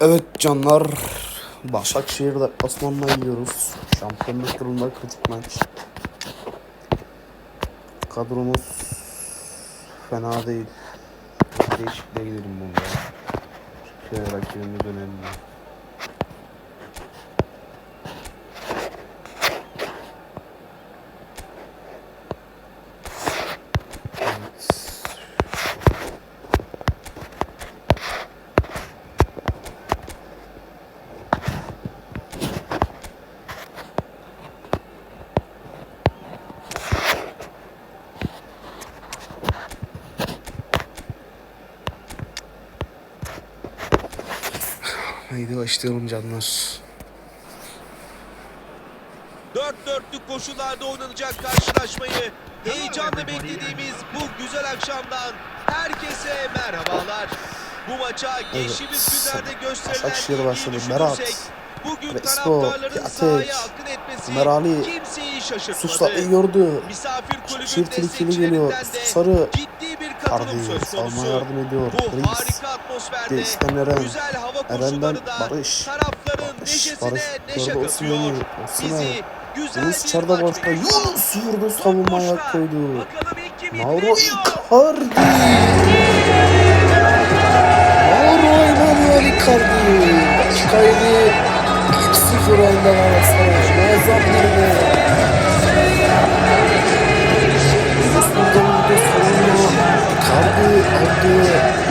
Evet canlar. Başakşehir deplasmanına gidiyoruz. Şampiyonluk turunda kritik maç. Kadromuz fena değil. Değişikliğe gidelim bunda. Çünkü rakibimiz önemli. Haydi başlayalım canlar. Dört dörtlük koşullarda oynanacak karşılaşmayı heyecanla beklediğimiz bu güzel akşamdan herkese merhabalar. Bu maça geçtiğimiz günlerde gösterilen başladı. düşünürsek, bugün taraftarların sahaya akın etmesi Ömer Ali, kimseyi şaşırtmadı. Susla gördü. Misafir kulübün Şir tehlikeli geliyor. destekçilerinden de Sarı. ciddi bir katılım söz konusu. yardım ediyor. Bu Reis. harika atmosferde Destan Eren. güzel hava Eren'den koşulları da Barış. tarafların Barış, neşesine Barış. neşe Gördü katıyor. Osimhen'i. Osimhen. Bizi güzel Yunus bir içeride maç başta. bekliyor. Yunus vurdu savunmaya koydu. Bakalım ilk kim Mauro indiremiyor. Icardi. Mauro Emanuel Icardi. 7. 1-0 önde Galatasaray. Muazzam bir gol. Yunus burada vurdu savunma. Icardi aldı.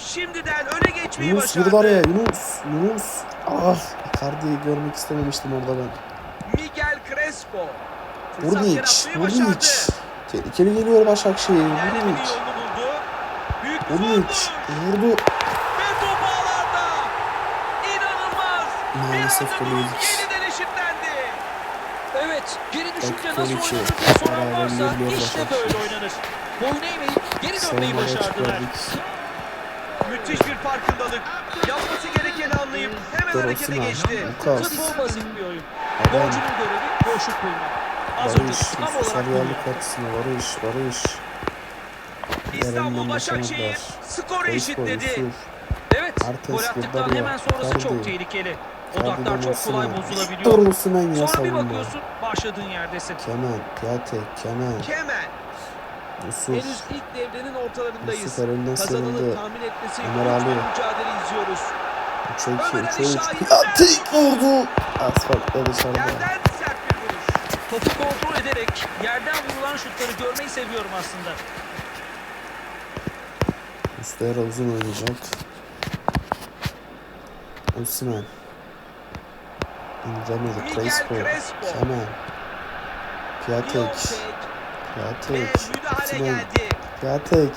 Şimdiden öne geçmeyi Yunus başardı. girdi araya Yunus. Yunus. Ah. Icardi'yi görmek istememiştim orada ben. Miguel Crespo. Burnic. başardı. Tehlikeli geliyor Başakşehir. Bir Burnic. vurdu. Vurdu. Ve top ağlarda. İnanılmaz. Maalesef eşitlendi. Evet, geri düşünce nasıl 12. oynanır diye soran varsa işte böyle oynanır. Boyun eğmeyip geri dönmeyi başardılar. Müthiş bir farkındalık. Yapması gerekeni anlayıp hemen Victor harekete Osimhen. geçti. Futbol basit bir oyun. Golcünün görevi boşluk bulmak. Az önce Barış. tam olarak bunu. kartısına Barış. Barış. İstanbul Başakşehir skoru eşitledi. Evet, Mertens, gol attıktan hemen sonrası çok Icardi. tehlikeli. Odaklar çok kolay bozulabiliyor. Ya Sonra bir bakıyorsun başladığın yerdesin. Kemen, Piatek, Kemen, Kemen. Yusuf, Henüz ilk devrenin ortalarındayız. Yusuf elinden Kazananı sıyrıldı. tahmin etmesi Ömer bir mücadele izliyoruz. 3'e 2, Ömer Ali 3'e 3. Şahin. Piatek vurdu. Asfaltta dışarıda. Yerden sert bir vuruş. Topu kontrol ederek yerden vurulan şutları görmeyi seviyorum aslında. Muslera uzun oynayacak. Osimhen. İndiremedi. Crespo. Kemen. Piatek. Ve Piatek. müdahale geldi. Piatek.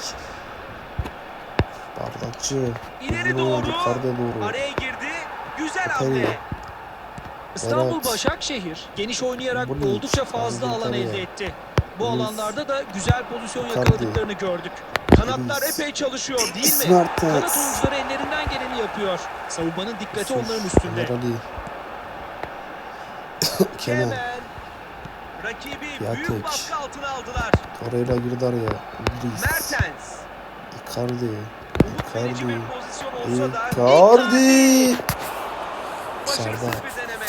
Bardakçı. İleri doğru. Yukarıda doğru. Araya girdi. Güzel hamle. İstanbul Evet. Başakşehir geniş oynayarak Bu ne? oldukça fazla alan yukarıya. elde etti. Bu Yunus. alanlarda da güzel pozisyon Icardi. yakaladıklarını gördük. Kanatlar Reis. epey çalışıyor değil mi? Kanat Mertens. oyuncuları ellerinden geleni yapıyor. Savunmanın dikkati Yusuf, onların üstünde. Kemen. Rakibi Piatek. büyük baskı altına aldılar. Torreira girdi araya. İdris. Mertens. Icardi. Icardi. Icardi. deneme.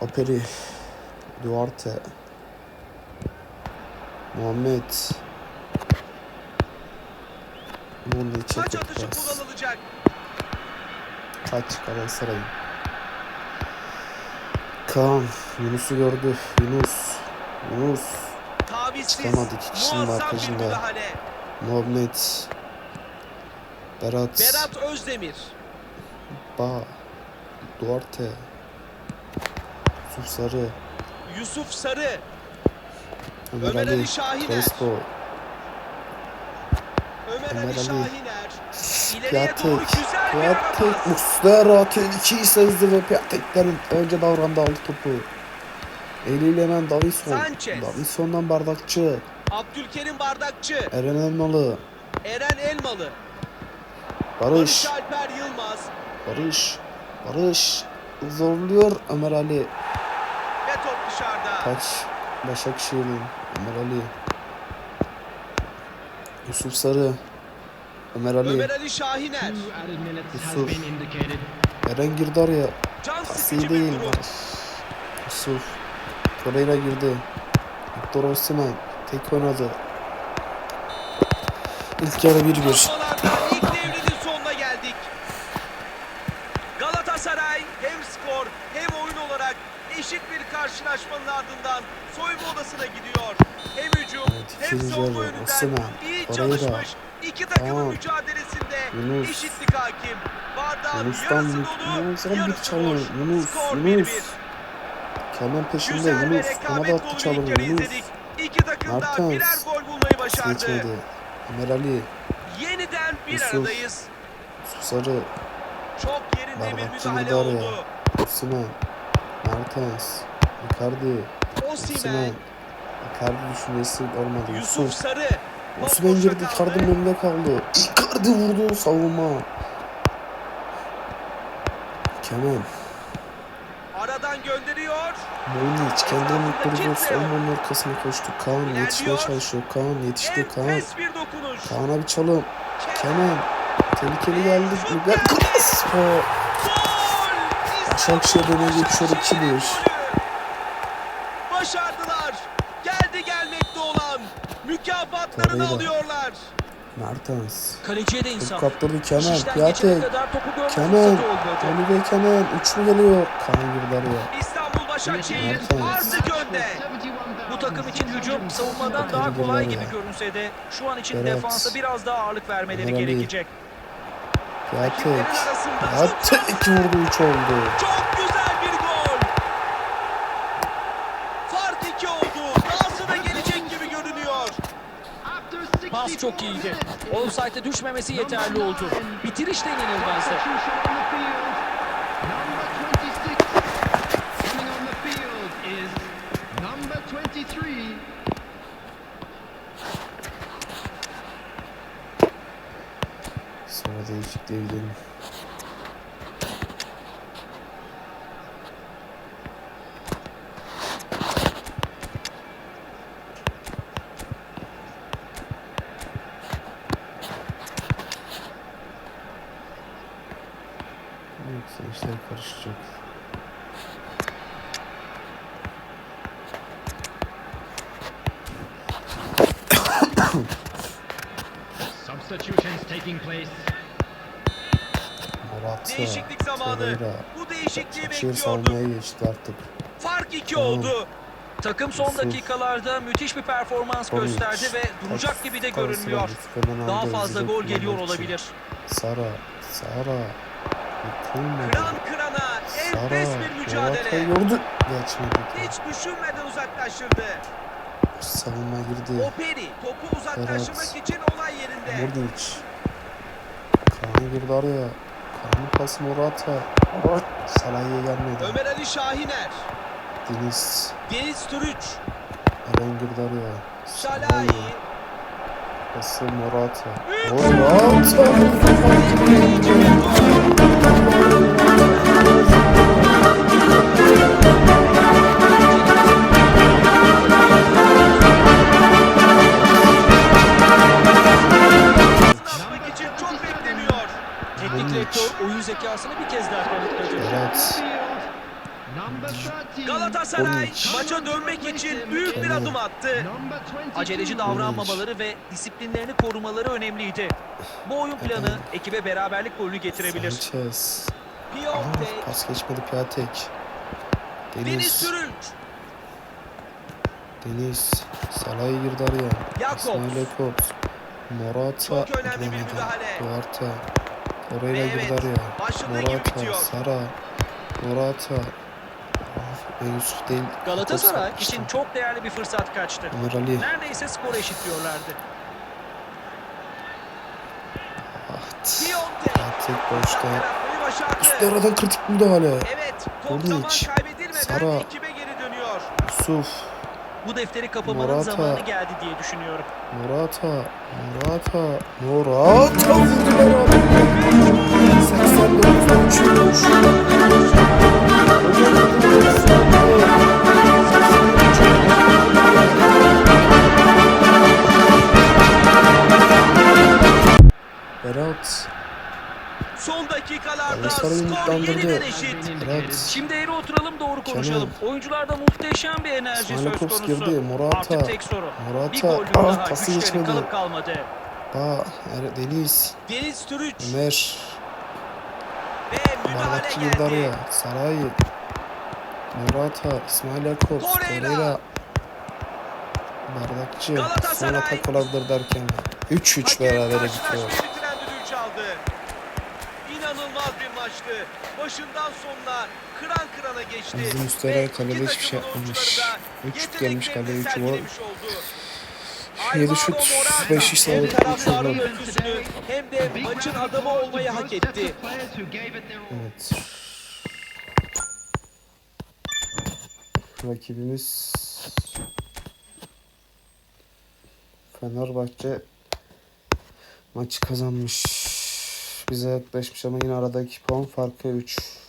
Operi. Duarte. Muhammed. Bunu Taç atışı kullanılacak. Taç. Kaan. Yunus'u gördü. Yunus. Yunus. Çıkamadı, iki kişinin müdahale. Muhammed. Berat. Berat Özdemir. Ba. Duarte. Yusuf Sarı. Yusuf Sarı. Ömer, Ömer Ali. Ali Şahiner. Crespo. Ömer, Ömer Ali Ali. Şahiner. Piatek. Piatek. Muslera tehlikeyi sezdi ve Piatek'ten önce davrandı aldı topu. Eliyle hemen Davison. Davison'dan bardakçı. Abdülkerim Bardakçı, Eren Elmalı. Eren Elmalı, Barış Barış. Alper Yılmaz Barış. Barış. Zorluyor Ömer Ali. ve top dışarıda. Taç. Başakşehir'in. Ömer Ali. Yusuf Sarı. Ömer Ali. Ömer Ali Şahiner, Yusuf. Eren girdi araya. bir değil. Yusuf. Torreira girdi. Victor Osimhen. Tek oynadı. İlk yarı 1-1. Uzatmalardan ilk devrinin sonuna geldik. Galatasaray hem skor hem oyun olarak eşit bir karşılaşmanın ardından soyunma odasına gidiyor. Hem hücum Evet, hem savunma yönünden iyi çalışmış. İki takımın Tamam. mücadelesinde Yunus. eşitlik hakim. Bardağın Yunus'tan yarısı bir- dolu, Yunus'tan bir yarısı boş. Yunus, Skor Yunus. 1-1. Kenan peşinde Güzel Yunus. Ona da attı bir çalımı Yunus. İki takım da birer gol bulmayı başardı. geçmedi. Ömer Ali. Yeniden bir Yusuf. aradayız. Yusuf Sarı. Çok yerinde bir Bardakçı müdahale oldu. Osimhen. Mertens. Icardi. Osimhen. Icardi düşüncesi olmadı. Yusuf. Sarı. Osimhen girdi. Icardi'nin önünde kaldı. Icardi vurdu savunma. Kenan. Aradan gönderiyor. Boyniç kendini yok. Savunmanın arkasına koştu. Kaan yetişmeye çalışıyor. Kaan yetişti. Kaan. Kaan'a bir çalım. Kenan. Tehlikeli geldi. Gol! Başakşehir öne geçiyor Başakşehir'in 2-1. golü. Başardılar. Geldi gelmekte olan. Mükafatlarını alıyorlar. Mertens. Kaleciye de Top insaf. kaptırdı görme Kenan. fırsatı olmadı. Oliver Kenan. Üçlü geliyor. Kaan girdi araya. İstanbul Başakşehir artık önde. Bu takım için hücum savunmadan daha kolay ya. gibi görünse de şu an için Evet. defansa biraz daha ağırlık vermeleri gerekecek. Rakiplerin arasında çok Piatek vurdu 3 oldu. Çok güzel bir gol. Fark iki oldu. Dahası da gelecek gibi görünüyor. Pas çok iyiydi. Offside'e düşmemesi yeterli oldu. Bitiriş de is number 23. Sonra değişikliğe gidelim. Yoksa işler karışacak. Substitutions taking place. Morata, Değişiklik zamanı. Torreira. Bu değişikliği bekliyordum. geçti artık. Fark iki Tamam. oldu. Takım son dakikalarda müthiş bir performans Tonic. gösterdi ve duracak gibi de görünmüyor. Daha fazla gol geliyor olabilir. Sara, Sara. Kıran kırana enfes bir mücadele. gördü. Geçmedi. Hiç düşünmeden uzaklaştırdı. Savunma girdi. Operi topu uzaklaştırmak için olay yerinde. Murdic. Kaan girdi araya. Kaan'ın pası Morata. Salah'a gelmedi. Ömer Ali Şahiner. Deniz. Deniz Türüç. Eren girdi araya. Şalayi. Pası Morata. Büyük adım attı. Number 22. Aceleci davranmamaları ve disiplinlerini korumaları önemliydi. Bu oyun planı ekibe beraberlik golünü getirebilir. Sanchez. Aa, pas geçmedi Piatek. Deniz Deniz. Türüç. Deniz. Salah'a girdi araya. İsmail Jakobs. Morata. Çok önemli bir müdahale. Duarte. Ve girdi araya. Morata. Sara. Morata. Be Yusuf değil. Galatasaray için çok değerli bir fırsat kaçtı. Ömer Ali. Neredeyse skoru eşitliyorlardı. T- Piontek. Tek boşta. Üstü aradan kritik. Evet, top zaman Kornic, kaybedilmeden Sara. ekibe geri dönüyor. Yusuf. Bu defteri kapamanın Morata. zamanı geldi diye düşünüyorum. Morata. Morata. Morata vurdular abi. 89'da uçuyormuş. Berat. Son dakikalarda skor yeniden eşit. Berat. Şimdi eğri oturalım doğru konuşalım. Kenan. Oyuncularda muhteşem bir enerji söz konusu. girdi. Morata. Artık tek soru. Bir Morata. gollü Ah daha pası geçmedi. kalıp kalmadı. Er- Deniz. Deniz Türüç Ömer. Bardakçı girdi araya. Saray. Morata. İsmail Yakup. Torreira. Bardakçı. Son atak olabilir derken. 3-3 Hakem berabere bitiyor. İnanılmaz bir maçtı. Başından sonuna kıran kırana geçti. Bizim iki kalede hiçbir şey yapmamış. oyuncuları da Üç şut gelmiş yeteneklerini kaleye, üçü gol. Sergilemiş oldu. Yedi Alvaro şut, Morata beş iş hem aldı, taraftarın öyküsünü hem de maçın adamı olmayı hak etti. Evet. Rakibimiz Fenerbahçe maçı kazanmış. Bize yaklaşmış ama yine aradaki puan farkı 3.